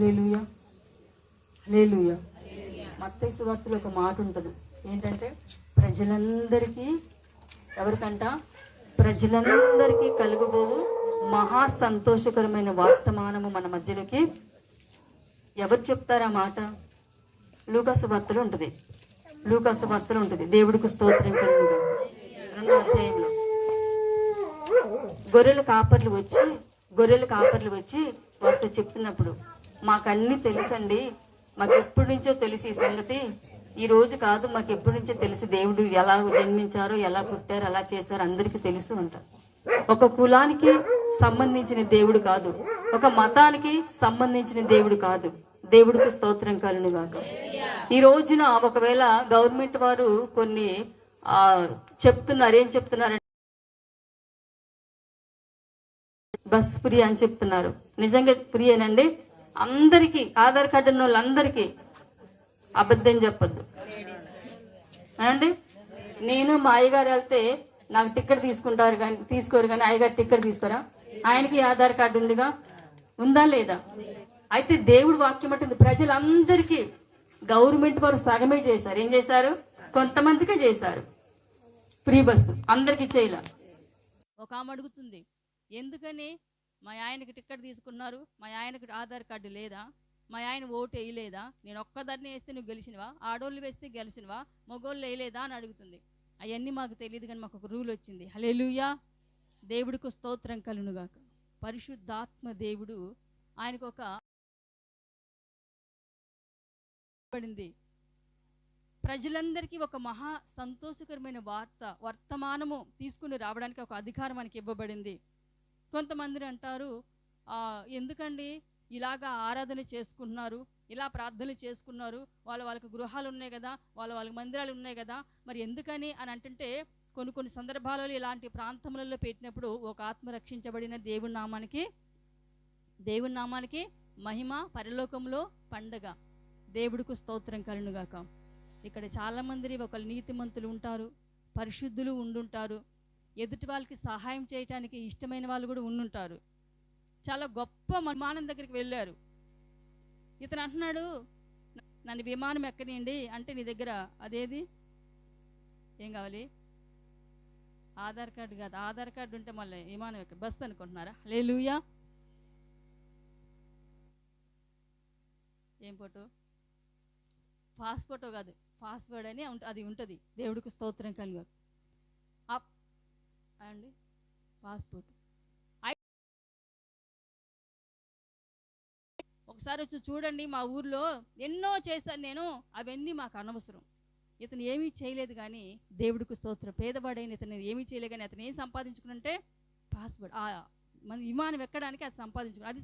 లేలుయ లేలుయ మత్తయి సువార్తలో ఒక మాట ఉంటుంది. ఏంటంటే ప్రజలందరికీ ఎవరికంట? ప్రజలందరికీ కలుగుబోవు మహా సంతోషకరమైన వర్తమానము మన మధ్యలోకి. ఎవరు చెప్తారు ఆ మాట? లూకాసు వార్తలు ఉంటుంది. లూకాసు వార్తలు ఉంటుంది. దేవుడికి స్తోత్రం కలుగుగా రెండో అధ్యాయంలో. గొర్రెల కాపర్లు వచ్చి గొర్రెల కాపర్లు వచ్చి వాటితో చెప్తున్నప్పుడు మాకన్నీ తెలుసండి. మాకు ఎప్పటి నుంచో తెలుసు ఈ సంగతి. ఈ రోజు కాదు మాకు ఎప్పటి నుంచో తెలుసు దేవుడు ఎలా జన్మించారో ఎలా పుట్టారు ఎలా చేశారో అందరికీ తెలుసు అంట. ఒక కులానికి సంబంధించిన దేవుడు కాదు. ఒక మతానికి సంబంధించిన దేవుడు కాదు. దేవుడికి స్తోత్రం కలను గాక ఈ రోజున ఒకవేళ గవర్నమెంట్ వారు కొన్ని ఆ చెప్తున్నారు ఏం చెప్తున్నారు? బస్ ఫ్రీ అని చెప్తున్నారు. నిజంగా ఫ్రీ అనండి అందరికీ ఆధార్ కార్డు ఉన్న వాళ్ళందరికీ అబద్ధం చెప్పొద్దు. అండి నేను మా అయ్యగారు వెళ్తే నాకు టిక్కెట్ తీసుకుంటారు కానీ తీసుకోరు కానీ అయ్యగారు టిక్కెట్ తీసుకోరా? ఆయనకి ఆధార్ కార్డు ఉందిగా? ఉందా లేదా? అయితే దేవుడు వాక్యం అంటుంది ప్రజలందరికీ గవర్నమెంట్ వారు సగమే చేశారు. ఏం చేశారు? కొంతమందికే చేశారు. Free bus. అందరికి చేయాల ఒక ఆమె అడుగుతుంది ఎందుకని మా ఆయనకి టికెట్ తీసుకున్నారు. మా ఆయనకి ఆధార్ కార్డు లేదా? మా ఆయన ఓటు వేయలేదా? నేను ఒక్కదాన్ని వేస్తే నువ్వు గెలిచినవా? ఆడోళ్ళు వేస్తే గెలిచినవా? మగోళ్ళు వేయలేదా అని అడుగుతుంది. అవన్నీ మాకు తెలియదు కానీ మాకు ఒక రూల్ వచ్చింది. హలేలుయా దేవుడికి స్తోత్రం కలునుగాక పరిశుద్ధాత్మ దేవుడు ఆయనకు ఒక పడింది. ప్రజలందరికీ ఒక మహా సంతోషకరమైన వార్త వర్తమానము తీసుకుని రావడానికి ఒక అధికారం మనకి ఇవ్వబడింది. కొంతమంది అంటారు "ఆ, ఎందుకండి ఇలాగా ఆరాధన చేసుకుంటున్నారు? ఇలా ప్రార్థనలు చేసుకున్నారు? వాళ్ళ వాళ్ళకి గృహాలు ఉన్నాయి కదా వాళ్ళ వాళ్ళకి మందిరాలు ఉన్నాయి కదా మరి ఎందుకని? అని అంటుంటే కొన్ని కొన్ని సందర్భాలలో ఇలాంటి ప్రాంతములలో పెట్టినప్పుడు ఒక ఆత్మ రక్షించబడిన దేవుని నామానికి దేవుని నామానికి మహిమ పరలోకంలో పండగ. దేవుడికి స్తోత్రం కలునుగాక ఇక్కడ చాలా మంది ఒకళ్ళు నీతిమంతులు ఉంటారు పరిశుద్ధులు ఉండుంటారు. ఎదుటి వాళ్ళకి సహాయం చేయటానికి ఇష్టమైన వాళ్ళు కూడా ఉండుంటారు. చాలా గొప్ప విమానం దగ్గరికి వెళ్ళారు. ఇతను అంటున్నాడు నన్ను విమానం ఎక్కనియండి. అంటే నీ దగ్గర అదేది? ఏం కావాలి? ఆధార్ కార్డు కాదు. ఆధార్ కార్డు ఉంటే మళ్ళీ విమానం ఎక్క బస్ అనుకుంటున్నారా? లే లూయా ఏం ఫోటో? పాస్ఫోటో కాదు. పాస్వర్డ్ అని అది ఉంటుంది. దేవుడికి స్తోత్రం కలుగు. అండి పాస్పోర్ట్. ఒకసారి వచ్చి చూడండి మా ఊర్లో ఎన్నో చేశాను నేను అవన్నీ మాకు అనవసరం. ఇతను ఏమీ చేయలేదు కానీ దేవుడికి స్తోత్రం. పేదవాడైన ఇతను ఏమీ చేయలేదు కానీ అతను ఏం సంపాదించుకున్నంటే పాస్పోర్ట్ మన విమానం ఎక్కడానికి అది సంపాదించుకున్నాడు. అది